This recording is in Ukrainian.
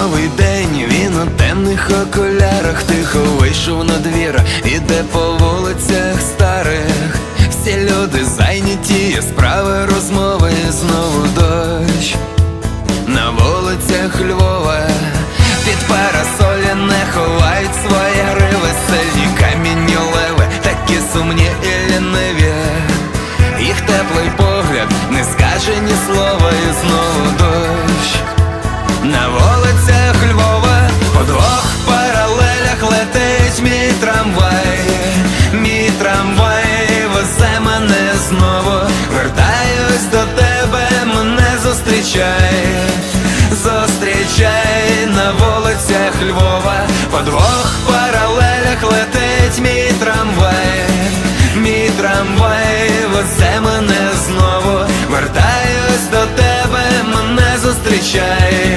Новий день, він у темних окулярах тихо вийшов на двір, іде по вулицях старих. Всі люди зайняті, справи, розмови, знову дощ. На вулицях Львова під парасолі не ховають свої гриви, сильні камінні леви, такі сумні і ліниві. Їх теплий Вертаюсь до тебе, мене зустрічай, зустрічай на вулицях Львова, по двох паралелях летить мій трамвай, мій трамвай, везе мене знову, вертаюсь до тебе, мене зустрічай.